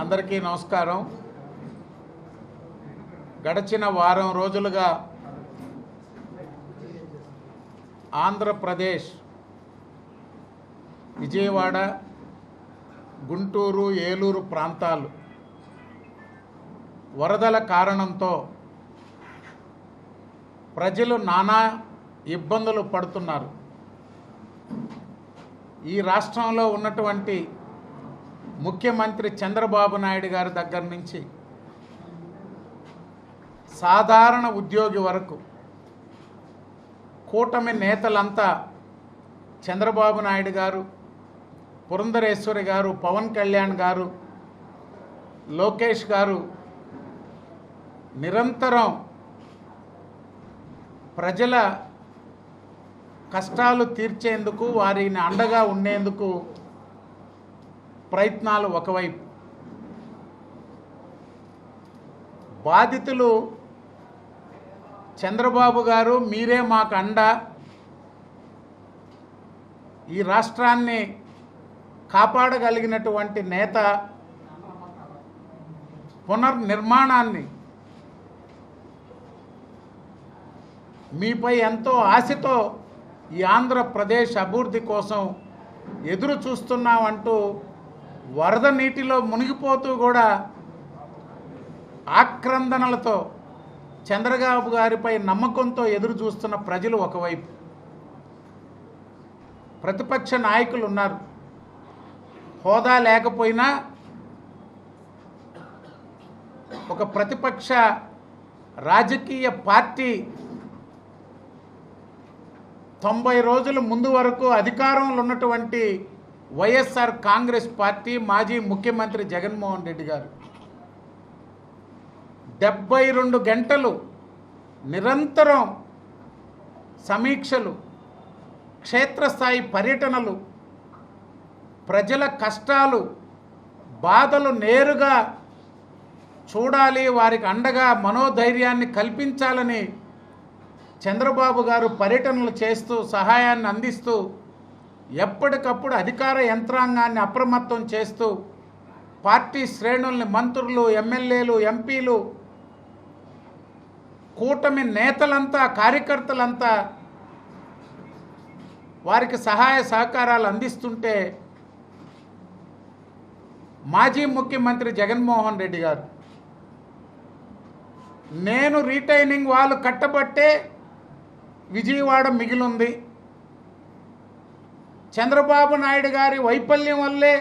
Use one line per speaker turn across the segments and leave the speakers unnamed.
అందరికీ నమస్కారం. గడిచిన వారం రోజులుగా ఆంధ్రప్రదేశ్ విజయవాడ గుంటూరు ఏలూరు ప్రాంతాలు వరదల కారణంతో ప్రజలు నానా ఇబ్బందులు పడుతున్నారు. ఈ రాష్ట్రంలో ఉన్నటువంటి ముఖ్యమంత్రి చంద్రబాబు నాయుడు గారి దగ్గర నుంచి సాధారణ ఉద్యోగి వరకు కూటమి నేతలంతా చంద్రబాబు నాయుడు గారు పురంధరేశ్వరి గారు పవన్ కళ్యాణ్ గారు లోకేష్ గారు నిరంతరం ప్రజల కష్టాలు తీర్చేందుకు వారిని అండగా ఉండేందుకు ప్రయత్నాలు ఒకవైపు. బాధితులు చంద్రబాబు గారు మీరే మాకు అండ. ఈ రాష్ట్రాన్ని కాపాడగలిగినటువంటి నేత పునర్నిర్మాణాన్ని మీపై ఎంతో ఆశతో ఈ ఆంధ్రప్రదేశ్ అభివృద్ధి కోసం ఎదురు చూస్తున్నామంటూ వరద నీటిలో మునిగిపోతూ కూడా ఆక్రందనలతో చంద్రబాబు గారిపై నమ్మకంతో ఎదురు చూస్తున్న ప్రజలు ఒకవైపు. ప్రతిపక్ష నాయకులు ఉన్నారు. హోదా లేకపోయినా ఒక ప్రతిపక్ష రాజకీయ పార్టీ తొంభై రోజుల ముందు వరకు అధికారంలో ఉన్నటువంటి వైఎస్ఆర్ కాంగ్రెస్ పార్టీ మాజీ ముఖ్యమంత్రి జగన్మోహన్ రెడ్డి గారు డెబ్బై రెండు గంటలు నిరంతరం సమీక్షలు క్షేత్రస్థాయి పర్యటనలు ప్రజల కష్టాలు బాధలు నేరుగా చూడాలి వారికి అండగా మనోధైర్యాన్ని కల్పించాలని చంద్రబాబు గారు పర్యటనలు చేస్తూ సహాయాన్ని అందిస్తూ ఎప్పటికప్పుడు అధికార యంత్రాంగాన్ని అప్రమత్తం చేస్తూ పార్టీ శ్రేణుల్ని మంత్రులు ఎమ్మెల్యేలు ఎంపీలు కూటమి నేతలంతా కార్యకర్తలంతా వారికి సహాయ సహకారాలు అందిస్తుంటే మాజీ ముఖ్యమంత్రి జగన్మోహన్ రెడ్డి గారు నేను రీటైనింగ్ వాళ్ళు కట్టబట్టే విజయవాడ మిగిలింది. చంద్రబాబు నాయుడు గారి వైఫల్యం వల్లే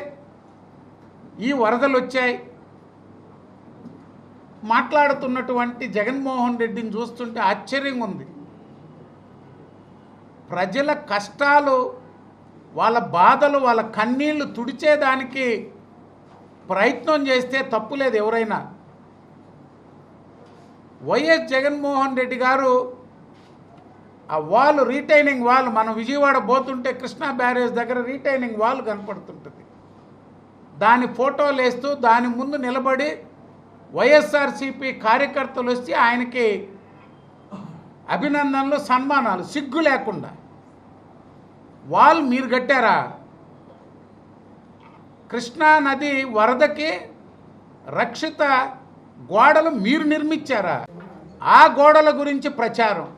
ఈ వరదలు వచ్చాయి. మాట్లాడుతున్నటువంటి జగన్మోహన్ రెడ్డిని చూస్తుంటే ఆశ్చర్యంగా ఉంది. ప్రజల కష్టాలు వాళ్ళ బాధలు వాళ్ళ కన్నీళ్ళు తుడిచేదానికి ప్రయత్నం చేస్తే తప్పులేదు ఎవరైనా. వైఎస్ జగన్మోహన్ రెడ్డి గారు ఆ వాల్ రీటైనింగ్ వాల్ మనం విజయవాడ పోతుంటే కృష్ణా బ్యారేజ్ దగ్గర రీటైనింగ్ వాల్ కనపడుతుంటుంది. దాని ఫోటోలు వేస్తూ దాని ముందు నిలబడి వైఎస్ఆర్సిపి కార్యకర్తలు వచ్చి ఆయనకి అభినందనలు సన్మానాలు సిగ్గు లేకుండా. వాల్ మీరు కట్టారా? కృష్ణా నది వరదకి రక్షిత గోడలు మీరు నిర్మించారా? ఆ గోడల గురించి ప్రచారం.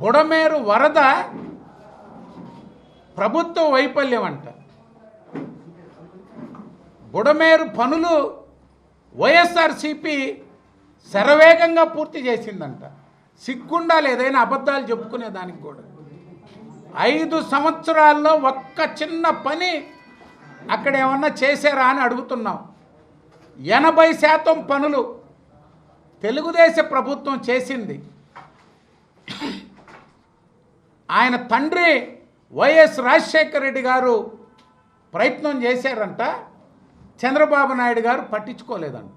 బుడమేరు వరద ప్రభుత్వ వైఫల్యం అంట. బుడమేరు పనులు వైఎస్ఆర్సిపి శరవేగంగా పూర్తి చేసిందంట. సిగ్గుండాలి ఏదైనా అబద్ధాలు చెప్పుకునే దానికి కూడా. ఐదు సంవత్సరాల్లో ఒక్క చిన్న పని అక్కడ ఏమన్నా చేశారా అని అడుగుతున్నాం. ఎనభై శాతం పనులు తెలుగుదేశ ప్రభుత్వం చేసింది. ఆయన తండ్రి వైఎస్ రాజశేఖర రెడ్డి గారు ప్రయత్నం చేశారంట. చంద్రబాబు నాయుడు గారు పట్టించుకోలేదంట.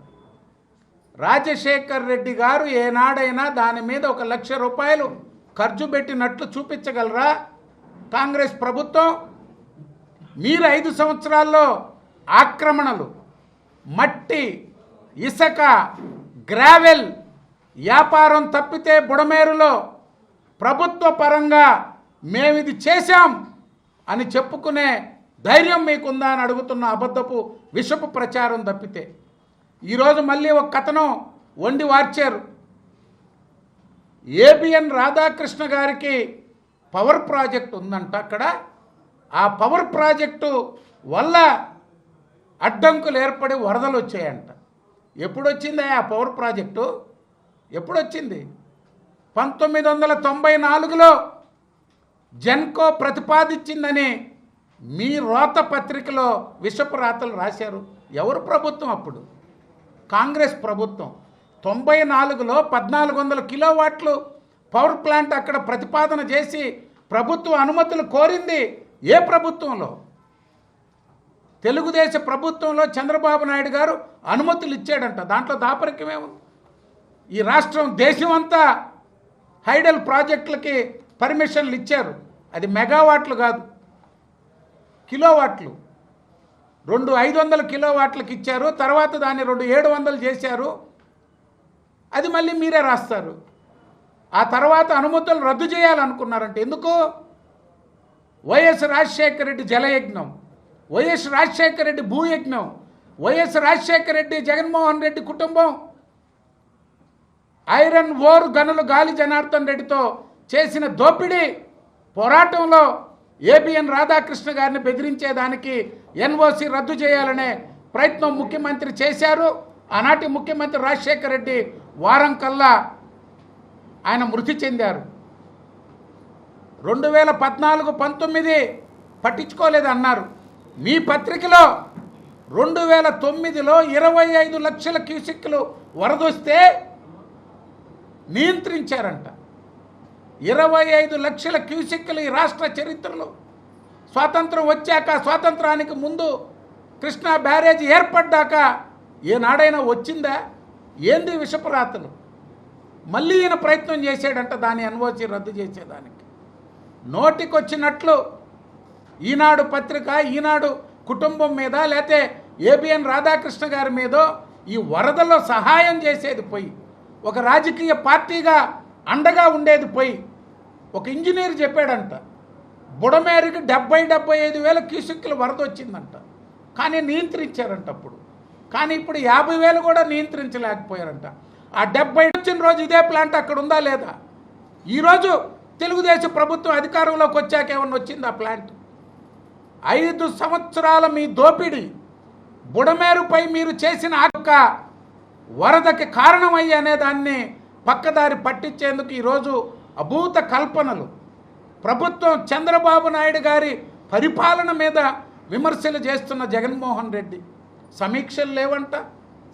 రాజశేఖర్ రెడ్డి గారు ఏనాడైనా దాని మీద ఒక లక్ష రూపాయలు ఖర్చు పెట్టినట్లు చూపించగలరా? కాంగ్రెస్ ప్రభుత్వం మీరు ఐదు సంవత్సరాల్లో ఆక్రమణలు మట్టి ఇసక గ్రావెల్ వ్యాపారం తప్పితే బుడమేరులో ప్రభుత్వ పరంగా మేమిది చేశాం అని చెప్పుకునే ధైర్యం మీకుందా అని అడుగుతున్న అబద్ధపు విషపు ప్రచారం తప్పితే. ఈరోజు మళ్ళీ ఒక కథనం వండి వార్చారు. ఏబిఎన్ రాధాకృష్ణ గారికి పవర్ ప్రాజెక్ట్ ఉందంట అక్కడ. ఆ పవర్ ప్రాజెక్టు వల్ల అడ్డంకులు ఏర్పడి వరదలు వచ్చాయంట. ఎప్పుడొచ్చిందా ఆ పవర్ ప్రాజెక్టు? ఎప్పుడు వచ్చింది పంతొమ్మిది వందల తొంభై నాలుగులో జెన్కో ప్రతిపాదించిందని మీ రోత పత్రికలో విషపు రాతలు రాశారు. ఎవరు ప్రభుత్వం అప్పుడు? కాంగ్రెస్ ప్రభుత్వం. తొంభై నాలుగులో పద్నాలుగు వందల కిలోవాట్లు పవర్ ప్లాంట్ అక్కడ ప్రతిపాదన చేసి ప్రభుత్వ అనుమతులు కోరింది ఏ ప్రభుత్వంలో? తెలుగుదేశ ప్రభుత్వంలో చంద్రబాబు నాయుడు గారు అనుమతులు ఇచ్చాడంట. దాంట్లో దాపరికమే ఉంది ఈ రాష్ట్రం దేశమంతా హైడల్ ప్రాజెక్టులకి పర్మిషన్లు ఇచ్చారు. అది మెగావాట్లు కాదు. కిలోవాట్లు. రెండు ఐదు వందల కిలోవాట్లకు ఇచ్చారు. తర్వాత దాన్ని రెండు ఏడు వందలు చేశారు. అది మళ్ళీ మీరే రాస్తారు. ఆ తర్వాత అనుమతులు రద్దు చేయాలనుకున్నారంటే ఎందుకు? వైఎస్ రాజశేఖర రెడ్డి జలయజ్ఞం. వైఎస్ రాజశేఖర రెడ్డి భూయజ్ఞం. వైఎస్ రాజశేఖర రెడ్డి జగన్మోహన్ రెడ్డి కుటుంబం. ఐరన్ ఓర్ గనులు గాలి జనార్దన్ రెడ్డితో చేసిన దోపిడీ పోరాటంలో ఏబిఎన్ రాధాకృష్ణ గారిని బెదిరించేదానికి ఎన్ఓసి రద్దు చేయాలనే ప్రయత్నం ముఖ్యమంత్రి చేశారు. ఆనాటి ముఖ్యమంత్రి రాజశేఖర రెడ్డి వారం కల్లా ఆయన మృతి చెందారు. రెండు వేల పద్నాలుగు పంతొమ్మిది పట్టించుకోలేదు అన్నారు మీ పత్రికలో రెండు వేల తొమ్మిదిలో ఇరవై ఐదు లక్షల క్యూసిక్లు వరదొస్తే నియంత్రించారంట. ఇరవై ఐదు లక్షల క్యూసిక్లు ఈ రాష్ట్ర చరిత్రలో స్వాతంత్రం వచ్చాక స్వాతంత్రానికి ముందు కృష్ణా బ్యారేజ్ ఏర్పడ్డాక ఏనాడైనా వచ్చిందా? ఏంది విషపరాతలు? మళ్ళీ ఈయన ప్రయత్నం చేశాడంట దాని ఎన్ఓసి రద్దు చేసేదానికి. నోటికొచ్చినట్లు ఈనాడు పత్రిక ఈనాడు కుటుంబం మీద లేతే ఏబిఎన్ రాధాకృష్ణ గారి మీదో ఈ వరదలో సహాయం చేసేది పోయి ఒక రాజకీయ పార్టీగా అండగా ఉండేది పోయి ఒక ఇంజనీర్ చెప్పాడంట బుడమేరికి డెబ్బై డెబ్బై ఐదు వేల క్యూసిక్లు వరద వచ్చిందంట. కానీ నియంత్రించారంట అప్పుడు. కానీ ఇప్పుడు యాభై వేలు కూడా నియంత్రించలేకపోయారంట. ఆ డెబ్బై వచ్చిన రోజు ఇదే ప్లాంట్ అక్కడ ఉందా లేదా? ఈరోజు తెలుగుదేశం ప్రభుత్వం అధికారంలోకి వచ్చాక ఏమన్నా వచ్చింది ఆ ప్లాంట్? ఐదు సంవత్సరాల మీ దోపిడీ. బుడమేరుపై మీరు చేసిన ఆక వరదకి కారణమయ్యి అనే దాన్ని పక్కదారి పట్టించేందుకు ఈరోజు అభూత కల్పనలు. ప్రభుత్వం చంద్రబాబు నాయుడు గారి పరిపాలన మీద విమర్శలు చేస్తున్న జగన్మోహన్ రెడ్డి. సమీక్షలు లేవంట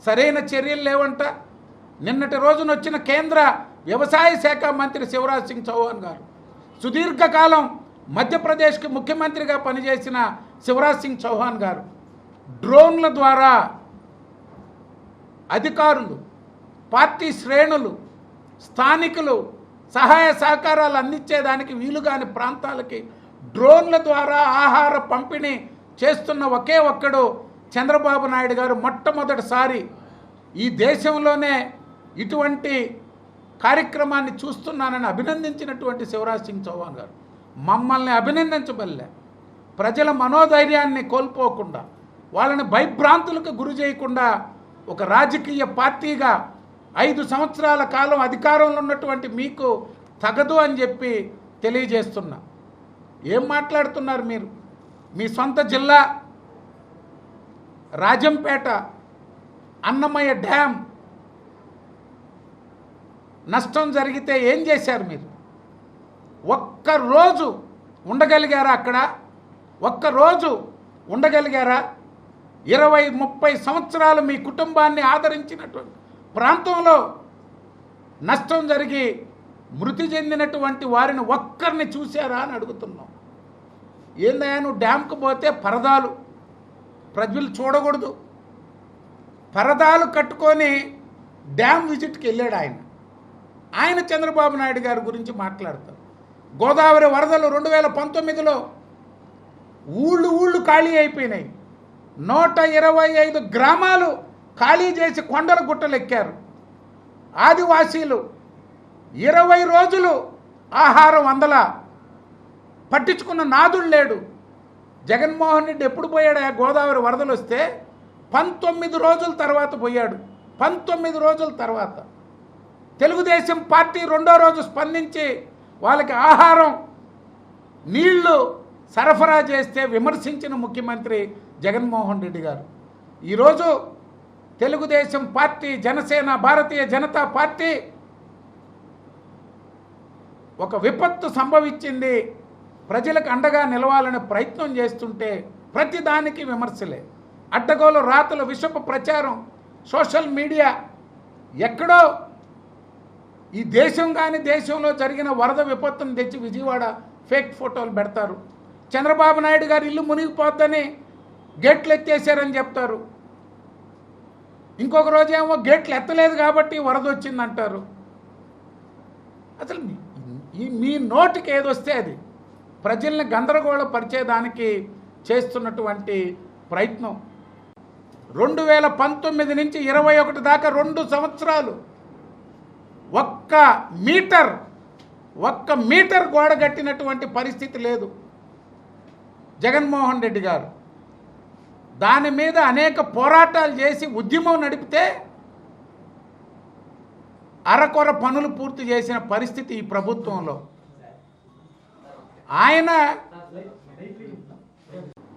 సరైన చర్యలు లేవంట. నిన్నటి రోజున వచ్చిన కేంద్ర వ్యవసాయ శాఖ మంత్రి శివరాజ్ సింగ్ చౌహాన్ గారు సుదీర్ఘకాలం మధ్యప్రదేశ్కి ముఖ్యమంత్రిగా పనిచేసిన శివరాజ్ సింగ్ చౌహాన్ గారు డ్రోన్ల ద్వారా అధికారులు పార్టీ శ్రేణులు స్థానికులు సహాయ సహకారాలు అందించేదానికి వీలుగాని ప్రాంతాలకి డ్రోన్ల ద్వారా ఆహార పంపిణీ చేస్తున్న ఒకే ఒక్కడు చంద్రబాబు నాయుడు గారు మొట్టమొదటిసారి ఈ దేశంలోనే ఇటువంటి కార్యక్రమాన్ని చూస్తున్నానని అభినందించినటువంటి శివరాజ్ సింగ్ చౌహాన్ గారు. మమ్మల్ని అభినందించబల్లే. ప్రజల మనోధైర్యాన్ని కోల్పోకుండా వాళ్ళని భయభ్రాంతులకు గురి చేయకుండా ఒక రాజకీయ పార్టీగా ఐదు సంవత్సరాల కాలం అధికారంలో ఉన్నటువంటి మీకు తగదు అని చెప్పి తెలియజేస్తున్నా. ఏం మాట్లాడుతున్నారు మీరు? మీ సొంత జిల్లా రాజంపేట అన్నమయ్య డ్యామ్ నష్టం జరిగితే ఏం చేశారు మీరు? ఒక్క రోజు ఉండగలిగారా అక్కడ? ఒక్క రోజు ఉండగలిగారా? ఇరవై ముప్పై సంవత్సరాలు మీ కుటుంబాన్ని ఆదరించినటువంటి ప్రాంతంలో నష్టం జరిగి మృతి చెందినటువంటి వారిని ఒక్కరిని చూశారా అని అడుగుతున్నాం. ఏందయ్యా నువ్వు డ్యామ్కి పోతే పరదాలు ప్రజలు చూడకూడదు. పరదాలు కట్టుకొని డ్యామ్ విజిట్కి వెళ్ళాడు ఆయన. ఆయన చంద్రబాబు నాయుడు గారి గురించి మాట్లాడతారు గోదావరి వరదలు రెండు వేల పంతొమ్మిదిలో ఊళ్ళు ఊళ్ళు ఖాళీ అయిపోయినాయి. నూట ఇరవై ఐదు గ్రామాలు ఖాళీ చేసి కొండల గుట్టలెక్కారు. ఆదివాసీలు ఇరవై రోజులు ఆహారం అందల. పట్టించుకున్న నాదుడు లేడు. జగన్మోహన్ రెడ్డి ఎప్పుడు పోయాడు? ఆ గోదావరి వరదలు వస్తే పంతొమ్మిది రోజుల తర్వాత పోయాడు. పంతొమ్మిది రోజుల తర్వాత. తెలుగుదేశం పార్టీ రెండో రోజు స్పందించి వాళ్ళకి ఆహారం నీళ్ళు సరఫరా చేస్తే విమర్శించిన ముఖ్యమంత్రి జగన్మోహన్ రెడ్డి గారు. ఈరోజు తెలుగుదేశం పార్టీ జనసేన భారతీయ జనతా పార్టీ ఒక విపత్తు సంభవించింది. ప్రజలకు అండగా నిలవాలనే ప్రయత్నం చేస్తుంటే ప్రతిదానికి విమర్శలే. అడ్డగోలు రాతలు విషపు ప్రచారం సోషల్ మీడియా ఎక్కడో ఈ దేశం కానీ దేశంలో జరిగిన వరద విపత్తును తెచ్చి విజయవాడ ఫేక్ ఫోటోలు పెడతారు. చంద్రబాబు నాయుడు గారు ఇల్లు మునిగిపోద్దని గేట్లు ఎత్తేసారని చెప్తారు. ఇంకొక రోజేమో గేట్లు ఎత్తలేదు కాబట్టి వరద వచ్చిందంటారు. అసలు మీ- మీ నోటికి ఏదొస్తే అది. ప్రజల్ని గందరగోళపరిచేదానికి చేస్తున్నటువంటి ప్రయత్నం. రెండు వేల పంతొమ్మిది నుంచి ఇరవై ఒకటి దాకా రెండు సంవత్సరాలు ఒక్క మీటర్ ఒక్క మీటర్ గోడ కట్టినటువంటి పరిస్థితి లేదు. జగన్మోహన్ రెడ్డి గారు. దాని మీద అనేక పోరాటాలు చేసి ఉద్యమం నడిపితే అరకొర పనులు పూర్తి చేసిన పరిస్థితి ఈ ప్రభుత్వంలో. ఆయన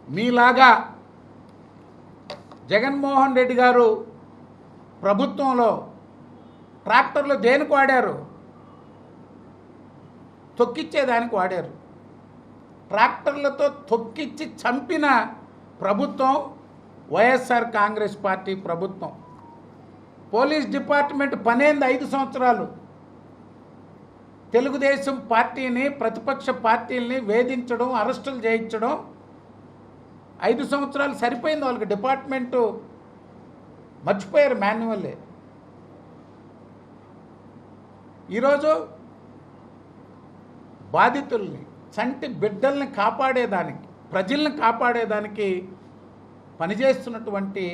మీలాగా జగన్మోహన్ రెడ్డి గారు ప్రభుత్వంలో ట్రాక్టర్లు దేనికి వాడారు? తొక్కిచ్చేదానికి వాడారు. ట్రాక్టర్లతో తొక్కిచ్చి చంపిన ప్రభుత్వం వైఎస్ఆర్ కాంగ్రెస్ పార్టీ ప్రభుత్వం. పోలీస్ డిపార్ట్మెంట్ పనేంది ఐదు సంవత్సరాలు. తెలుగుదేశం పార్టీని ప్రతిపక్ష పార్టీల్ని వేధించడం అరెస్టులు చేయించడం. ఐదు సంవత్సరాలు సరిపోయింది వాళ్ళకి డిపార్ట్మెంటు. మర్చిపోయారు మాన్యువల్లే. ఈరోజు బాధితుల్ని చంటి బిడ్డల్ని కాపాడేదానికి ప్రజల్ని కాపాడేదానికి పనిచేస్తున్నటువంటి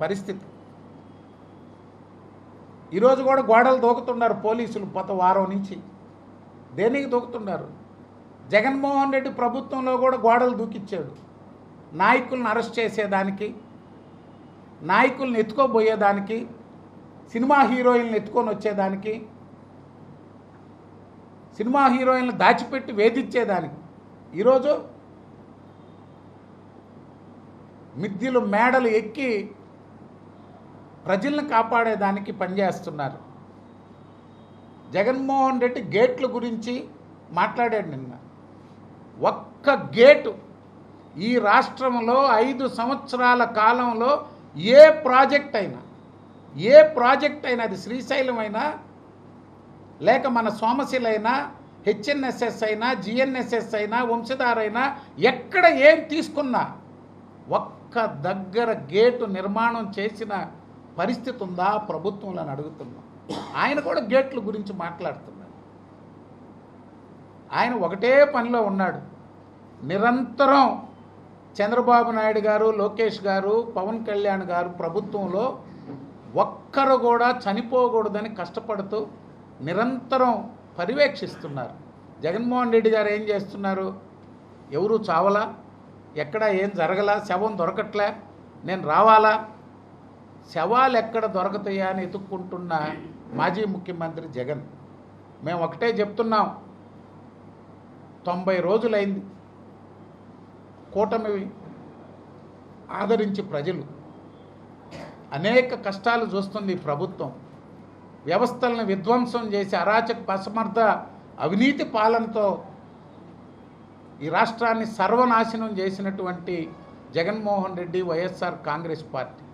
పరిస్థితి. ఈరోజు కూడా గోడలు దూకుతున్నారు పోలీసులు గత వారం నుంచి. దేనికి దూకుతున్నారు? జగన్మోహన్ రెడ్డి ప్రభుత్వంలో కూడా గోడలు దూకిచ్చాడు. నాయకులను అరెస్ట్ చేసేదానికి నాయకుల్ని ఎత్తుకోబోయేదానికి సినిమా హీరోయిన్లు ఎత్తుకొని వచ్చేదానికి సినిమా హీరోయిన్లు దాచిపెట్టి వేధించేదానికి. ఈరోజు మిద్దెలు మేడలు ఎక్కి ప్రజల్ని కాపాడేదానికి పనిచేస్తున్నారు జగన్మోహన్ రెడ్డి గేట్ల గురించి మాట్లాడాడు నిన్న. ఒక్క గేటు ఈ రాష్ట్రంలో ఐదు సంవత్సరాల కాలంలో ఏ ప్రాజెక్ట్ అయినా ఏ ప్రాజెక్ట్ అయినా అది శ్రీశైలం అయినా లేక మన సోమశిల అయినా హెచ్ఎన్ఎస్ఎస్ అయినా జిఎన్ఎస్ఎస్ అయినా వంశధారైనా ఎక్కడ ఏం తీసుకున్నా ఒక్క దగ్గర గేటు నిర్మాణం చేసిన పరిస్థితి ఉందా ప్రభుత్వంలో అని అడుగుతున్నాం. ఆయన కూడా గేట్ల గురించి మాట్లాడుతున్నాడు ఆయన ఒకటే పనిలో ఉన్నాడు. నిరంతరం చంద్రబాబు నాయుడు గారు లోకేష్ గారు పవన్ కళ్యాణ్ గారు ప్రభుత్వంలో ఒక్కరు కూడా చనిపోకూడదని కష్టపడుతూ నిరంతరం పర్యవేక్షిస్తున్నారు. జగన్మోహన్ రెడ్డి గారు ఏం చేస్తున్నారు? ఎవరు చావలా? ఎక్కడ ఏం జరగలా? శవం దొరకట్లే. నేను రావాలా? శవాలు ఎక్కడ దొరకతాయా అని ఎతుక్కుంటున్న మాజీ ముఖ్యమంత్రి జగన్. మేము ఒకటే చెప్తున్నాం. తొంభై రోజులైంది. కూటమి ఆదరించి ప్రజలు. అనేక కష్టాలు చూస్తుంది ప్రభుత్వం. వ్యవస్థలను విధ్వంసం చేసి అరాచక అసమర్థ అవినీతి పాలనతో ఈ రాష్ట్రాన్ని సర్వనాశనం చేసినటువంటి జగన్మోహన్ రెడ్డి వైఎస్ఆర్ కాంగ్రెస్ పార్టీ.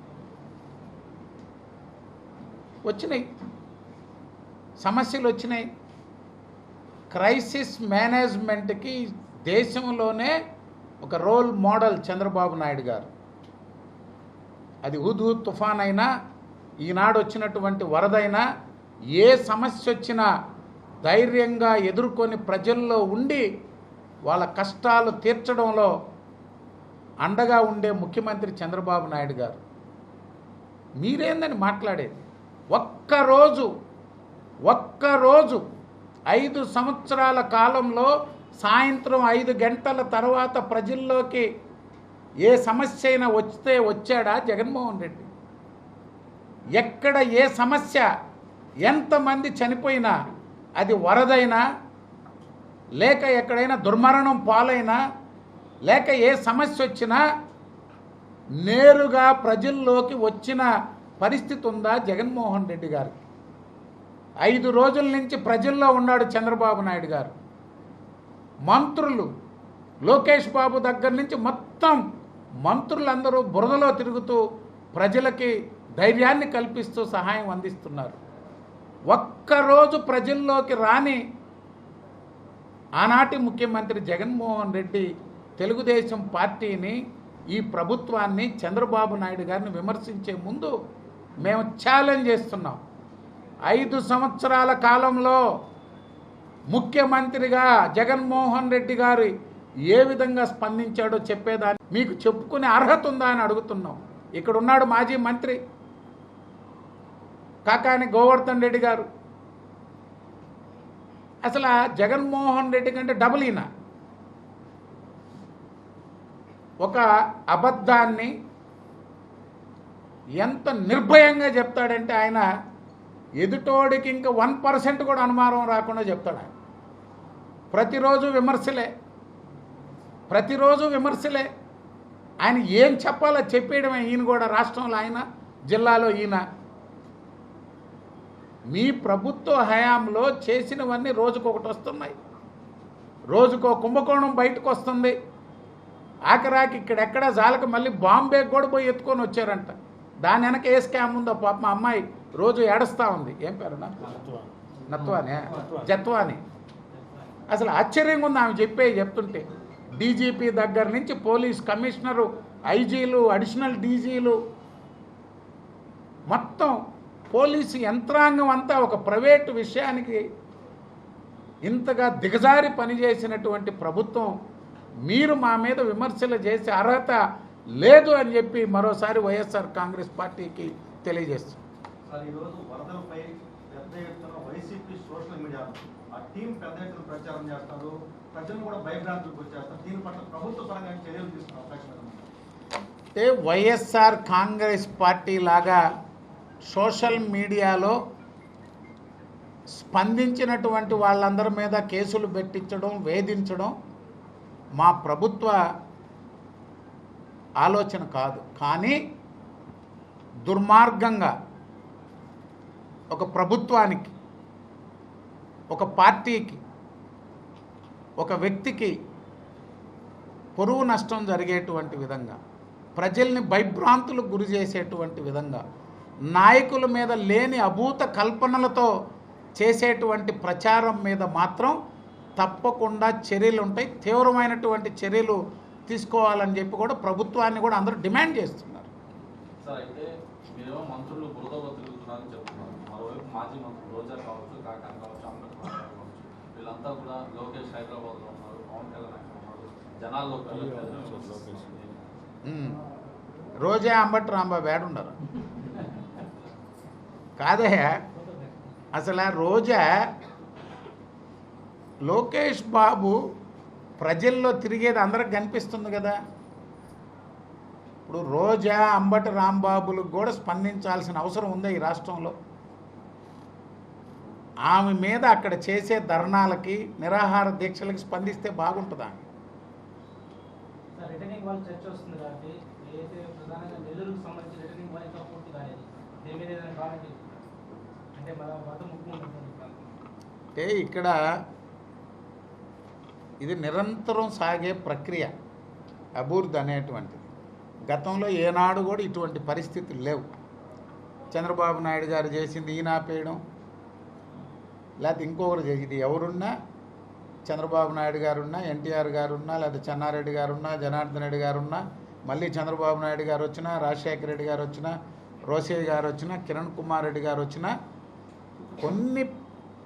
వచ్చినాయి. సమస్యలు వచ్చినాయి. క్రైసిస్ మేనేజ్మెంట్కి దేశంలోనే ఒక రోల్ మోడల్ చంద్రబాబు నాయుడు గారు. అది హుద్ తుఫాన్ అయినా ఈనాడు వచ్చినటువంటి వరదైనా ఏ సమస్య వచ్చినా ధైర్యంగా ఎదుర్కొని ప్రజల్లో ఉండి వాళ్ళ కష్టాలు తీర్చడంలో అండగా ఉండే ముఖ్యమంత్రి చంద్రబాబు నాయుడు గారు. మీరేందని మాట్లాడేది? ఒక్కరోజు ఒక్కరోజు ఐదు సంవత్సరాల కాలంలో సాయంత్రం ఐదు గంటల తర్వాత ప్రజల్లోకి ఏ సమస్య అయినా వస్తే వచ్చాడా జగన్మోహన్ రెడ్డి? ఎక్కడ ఏ సమస్య? ఎంతమంది చనిపోయినా అది వరదైనా లేక ఎక్కడైనా దుర్మరణం పాలైనా లేక ఏ సమస్య వచ్చినా నేరుగా ప్రజల్లోకి వచ్చిన పరిస్థితి ఉందా జగన్మోహన్ రెడ్డి గారికి? ఐదు రోజుల నుంచి ప్రజల్లో ఉన్నాడు చంద్రబాబు నాయుడు గారు. మంత్రులు లోకేష్ బాబు దగ్గర నుంచి మొత్తం మంత్రులందరూ బురదలో తిరుగుతూ ప్రజలకి ధైర్యాన్ని కల్పిస్తూ సహాయం అందిస్తున్నారు. ఒక్కరోజు ప్రజల్లోకి రాని ఆనాటి ముఖ్యమంత్రి జగన్మోహన్ రెడ్డి తెలుగుదేశం పార్టీని ఈ ప్రభుత్వాన్ని చంద్రబాబు నాయుడు గారిని విమర్శించే ముందు మేము ఛాలెంజ్ చేస్తున్నాం. ఐదు సంవత్సరాల కాలంలో ముఖ్యమంత్రిగా జగన్మోహన్ రెడ్డి గారు ఏ విధంగా స్పందించాడో చెప్పేదాన్ని మీకు చెప్పుకునే అర్హత ఉందా అని అడుగుతున్నాం. ఇక్కడ ఉన్నాడు మాజీ మంత్రి కాకాని గోవర్ధన్ రెడ్డి గారు. అసలు ఆ జగన్మోహన్ రెడ్డి కంటే డబుల్ ఈయన. ఒక అబద్ధాన్ని ఎంత నిర్భయంగా చెప్తాడంటే ఆయన ఎదుటోడికి ఇంకా వన్ పర్సెంట్ కూడా అనుమానం రాకుండా చెప్తాడు ఆయన. ప్రతిరోజు విమర్శలే. ప్రతిరోజు విమర్శలే. ఆయన ఏం చెప్పాలో చెప్పేయడమే ఈయన కూడా రాష్ట్రంలో ఆయన జిల్లాలో ఈయన. మీ ప్రభుత్వ హయాంలో చేసినవన్నీ రోజుకొకటి వస్తున్నాయి. రోజుకో కుంభకోణం బయటకు వస్తుంది ఆఖరాకి ఇక్కడెక్కడ జాలక మళ్ళీ బాంబే కూడా పోయి ఎత్తుకొని వచ్చారంట. దాని వెనక ఏ స్కామ్ ఉందో పాప మా అమ్మాయి రోజు ఏడుస్తూ ఉంది. ఏం పేరు నత్వానే? జత్వాని. అసలు ఆశ్చర్యంగా ఉంది ఆమె చెప్పే చెప్తుంటే. డీజీపీ దగ్గర నుంచి పోలీస్ కమిషనరు ఐజీలు అడిషనల్ డీజీలు మొత్తం పోలీసు యంత్రాంగం అంతా ఒక ప్రైవేటు విషయానికి ఇంతగా దిగజారి పనిచేసినటువంటి ప్రభుత్వం మీరు మా మీద విమర్శలు చేసే అర్హత లేదు అని చెప్పి మరోసారి వైఎస్ఆర్ కాంగ్రెస్ పార్టీకి తెలియజేస్తుంది? అంటే వైఎస్ఆర్ కాంగ్రెస్ పార్టీ లాగా సోషల్ మీడియాలో స్పందించినటువంటి వాళ్ళందరి మీద కేసులు పెట్టించడం వేధించడం మా ప్రభుత్వ ఆలోచన కాదు. కానీ దుర్మార్గంగా ఒక ప్రభుత్వానికి ఒక పార్టీకి ఒక వ్యక్తికి పొరుగు నష్టం జరిగేటువంటి విధంగా ప్రజల్ని భయభ్రాంతులకు గురి చేసేటువంటి విధంగా నాయకుల మీద లేని అభూత కల్పనలతో చేసేటువంటి ప్రచారం మీద మాత్రం తప్పకుండా చర్యలు ఉంటాయి. తీవ్రమైనటువంటి చర్యలు తీసుకోవాలని చెప్పి కూడా ప్రభుత్వాన్ని కూడా అందరూ డిమాండ్ చేస్తున్నారు.
రోజా కావచ్చు కాకాని కావచ్చు అంబేద్కర్ కావచ్చు వీళ్ళంతా కూడా లోకేష్ హైదరాబాద్లో ఉన్నారు పవన్ కళ్యాణ్ అక్కడ ఉన్నారు. జనాల్లో
ఉమ్. రోజే అంబటి రాంబాబు ఏడుండరు కాదే. అసలు ఆ రోజా లోకేష్ బాబు ప్రజల్లో తిరిగేది అందరికి కనిపిస్తుంది కదా. ఇప్పుడు రోజా అంబటి రాంబాబులకు కూడా స్పందించాల్సిన అవసరం ఉందా ఈ రాష్ట్రంలో? ఆమె మీద అక్కడ చేసే ధర్నాలకి నిరాహార దీక్షలకి స్పందిస్తే బాగుంటుందా?
రిటర్నింగ్ ప్రధానంగా నెల్లూరుకు సంబంధించి రిటర్నింగ్ పూర్తి కాలేదు దీని మీద ఏదైనా కామెంట్ చేస్తారు అంటే
ఇక్కడ ఇది నిరంతరం సాగే ప్రక్రియ అభివృద్ధి అనేటువంటిది. గతంలో ఏనాడు కూడా ఇటువంటి పరిస్థితులు లేవు. చంద్రబాబు నాయుడు గారు చేసింది ఈయన ఆపేయడం లేకపోతే ఇంకొకరు చేసింది ఎవరున్నా చంద్రబాబు నాయుడు గారున్నా ఎన్టీఆర్ గారున్నా లేదా చెన్నారెడ్డి గారున్నా జనార్దన్ రెడ్డి గారున్నా మళ్ళీ చంద్రబాబు నాయుడు గారు వచ్చినా రాజశేఖర రెడ్డి గారు వచ్చినా రోసయ్య గారు వచ్చినా కిరణ్ కుమార్ రెడ్డి గారు వచ్చినా కొన్ని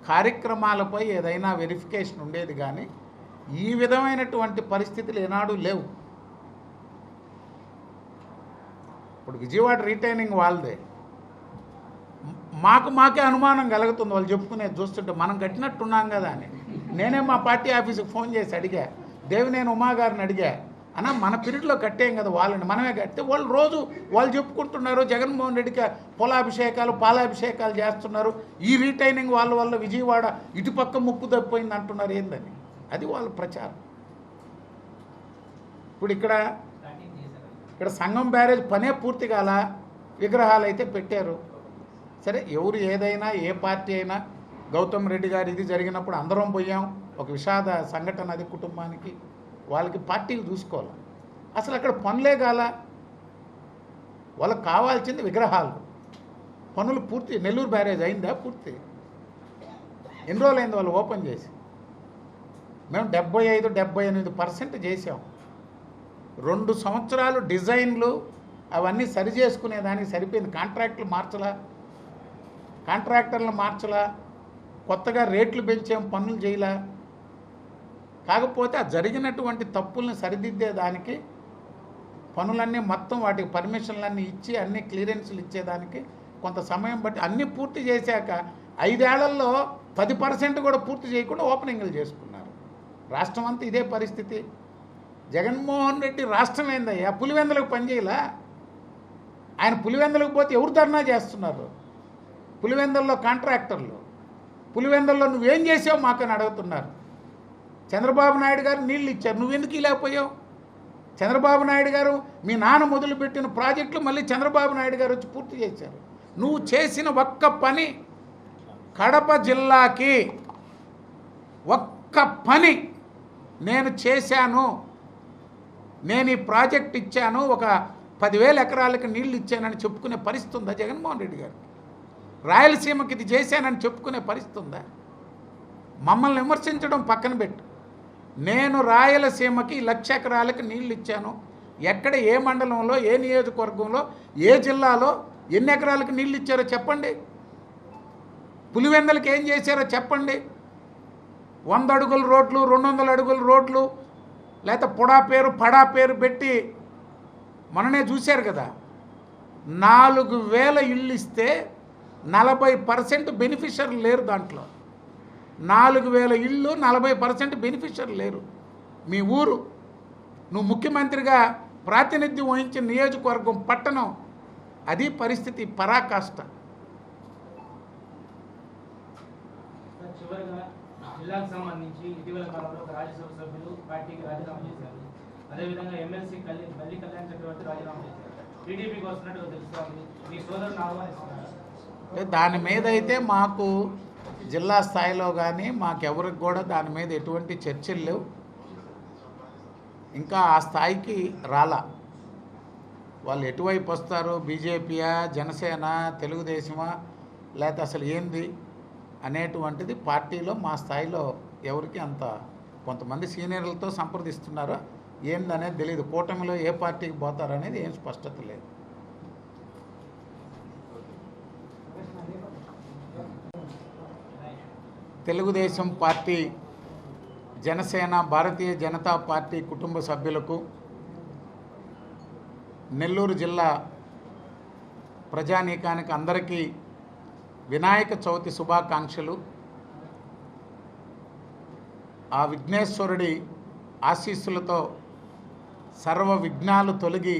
కార్యక్రమాలపై ఏదైనా వెరిఫికేషన్ ఉండేది కానీ ఈ విధమైనటువంటి పరిస్థితులు ఏనాడు లేవు. ఇప్పుడు విజయవాడ రిటైనింగ్ వాళ్ళదే. మాకు మాకే అనుమానం కలుగుతుంది. వాళ్ళు చెప్పుకునేది చూస్తుంటే మనం కట్టినట్టున్నాం కదా అని. నేనే మా పార్టీ ఆఫీస్కి ఫోన్ చేసి అడిగా. దేవినేని ఉమా గారిని అడిగా. అన్న మన పీరియడ్లో కట్టేం కదా వాళ్ళని. మనమే కడితే వాళ్ళు రోజు వాళ్ళు చెప్పుకుంటున్నారు జగన్మోహన్ రెడ్డికి పొలాభిషేకాలు పాలాభిషేకాలు చేస్తున్నారు. ఈ రీటైనింగ్ వాళ్ళ వల్ల విజయవాడ ఇటుపక్క ముక్కు తప్పిపోయింది అంటున్నారు ఏందని. అది వాళ్ళ ప్రచారం. ఇప్పుడు ఇక్కడ ఇక్కడ సంఘం బ్యారేజ్ పనే పూర్తి కాల విగ్రహాలు అయితే పెట్టారు. సరే ఎవరు ఏదైనా ఏ పార్టీ అయినా గౌతమ్ రెడ్డి గారు ఇది జరిగినప్పుడు అందరం పోయాం. ఒక విషాద సంఘటన అది కుటుంబానికి. వాళ్ళకి పార్టీలు చూసుకోవాలి. అసలు అక్కడ పనులే కాల? వాళ్ళకి కావాల్సింది విగ్రహాలు. పనులు పూర్తి నెల్లూరు బ్యారేజ్ అయిందా పూర్తి? ఎన్ని రోజులు అయింది వాళ్ళు ఓపెన్ చేసి? మేము డెబ్బై ఐదు డెబ్బై ఎనిమిది పర్సెంట్ చేసాం. రెండు సంవత్సరాలు డిజైన్లు అవన్నీ సరి చేసుకునేదానికి సరిపోయింది. కాంట్రాక్టులు మార్చలా? కాంట్రాక్టర్లు మార్చలా? కొత్తగా రేట్లు పెంచాం పనులు చేయలా? కాకపోతే ఆ జరిగినటువంటి తప్పుల్ని సరిదిద్దేదానికి పనులన్నీ మొత్తం వాటికి పర్మిషన్లన్నీ ఇచ్చి అన్ని క్లియరెన్స్లు ఇచ్చేదానికి కొంత సమయం బట్టి అన్నీ పూర్తి చేశాక ఐదేళ్ళలో పది పర్సెంట్ కూడా పూర్తి చేయకుండా ఓపెనింగ్లు చేసుకున్నారు. రాష్ట్రం అంతా ఇదే పరిస్థితి. జగన్మోహన్ రెడ్డి రాష్ట్రం ఏందయ్యా? పులివెందులకు పనిచేయలా ఆయన పులివెందులకు పోతే ఎవరు ధర్నా చేస్తున్నారు? పులివెందుల్లో కాంట్రాక్టర్లు. పులివెందుల్లో నువ్వేం చేసావు మాకని అడుగుతున్నారు. చంద్రబాబు నాయుడు గారు నీళ్ళు ఇచ్చారు. నువ్వెందుకు ఇలాపోయావు చంద్రబాబు నాయుడు గారు మీ నాన్న మొదలుపెట్టిన ప్రాజెక్టులు మళ్ళీ చంద్రబాబు నాయుడు గారు వచ్చి పూర్తి చేశారు. నువ్వు చేసిన ఒక్క పని కడప జిల్లాకి ఒక్క పని నేను చేశాను. నేను ఈ ప్రాజెక్ట్ ఇచ్చాను. ఒక పదివేల ఎకరాలకు నీళ్ళు ఇచ్చానని చెప్పుకునే పరిస్థితి ఉందా జగన్మోహన్ రెడ్డి గారు? రాయలసీమకి ఇది చేశానని చెప్పుకునే పరిస్థితి ఉందా? మమ్మల్ని విమర్శించడం పక్కన పెట్టు. నేను రాయలసీమకి లక్ష ఎకరాలకు నీళ్ళు ఇచ్చాను ఎక్కడ ఏ మండలంలో ఏ నియోజకవర్గంలో ఏ జిల్లాలో ఎన్ని ఎకరాలకు నీళ్ళు ఇచ్చారో చెప్పండి. పులివెందలకి ఏం చేశారో చెప్పండి. వంద అడుగుల రోడ్లు రెండు వందల అడుగుల రోడ్లు లేకపోతే పొడా పేరు పడా పేరు పెట్టి మననే చూశారు కదా. నాలుగు వేల ఇళ్ళు ఇస్తే నలభై పర్సెంట్ బెనిఫిషియర్ లేరు దాంట్లో. నాలుగు వేల ఇళ్ళు నలభై పర్సెంట్ బెనిఫిషియర్ లేరు. మీ ఊరు నువ్వు ముఖ్యమంత్రిగా ప్రాతినిధ్యం వహించిన నియోజకవర్గం పట్టణం అది పరిస్థితి పరాకాష్ట.
సార్ చివరిగా జిల్లాకు సంబంధించి ఇటీవల కాలంలో ఒక రాజ్యసభ సభ్యులు పార్టీకి రాజీనామా చేశారు. అదేవిధంగా ఎమ్మెల్సీ కళ్యాణ్ బల్లి కళ్యాణ్ చక్రవర్తి రాజీనామా చేశారు. టీడీపీకి వస్తున్నట్టుగా తెలుస్తోంది. మీ సోదరుని ఆహ్వానిస్తున్నారు?
అంటే దాని మీద అయితే మాకు జిల్లా స్థాయిలో కానీ మాకెవరికి కూడా దాని మీద ఎటువంటి చర్చలు లేవు. ఇంకా ఆ స్థాయికి రాలా. వాళ్ళు ఎటువైపు వస్తారు? బీజేపీయా? జనసేన? తెలుగుదేశమా? లేకపోతే అసలు ఏంది? అనేటువంటిది పార్టీలో మా స్థాయిలో ఎవరికి అంత కొంతమంది సీనియర్లతో సంప్రదిస్తున్నారో? ఏందనేది తెలియదు కూటమిలో ఏ పార్టీకి పోతారనేది ఏం స్పష్టత లేదు. తెలుగుదేశం పార్టీ జనసేన భారతీయ జనతా పార్టీ కుటుంబ సభ్యులకు నెల్లూరు జిల్లా ప్రజానీకానికి అందరికీ వినాయక చవితి శుభాకాంక్షలు. ఆ విఘ్నేశ్వరుడి ఆశీస్సులతో సర్వ విఘ్నాలు తొలగి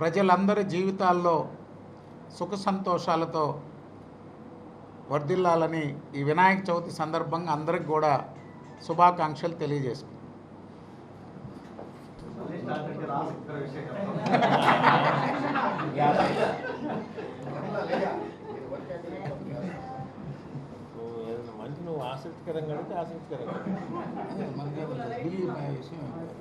ప్రజలందరి జీవితాల్లో సుఖ సంతోషాలతో వర్ధిల్లాలని ఈ వినాయక చవితి సందర్భంగా అందరికి కూడా శుభాకాంక్షలు తెలియజేసుకుంటాం.
నువ్వు ఆసక్తికరంగా ఆసక్తికరంగా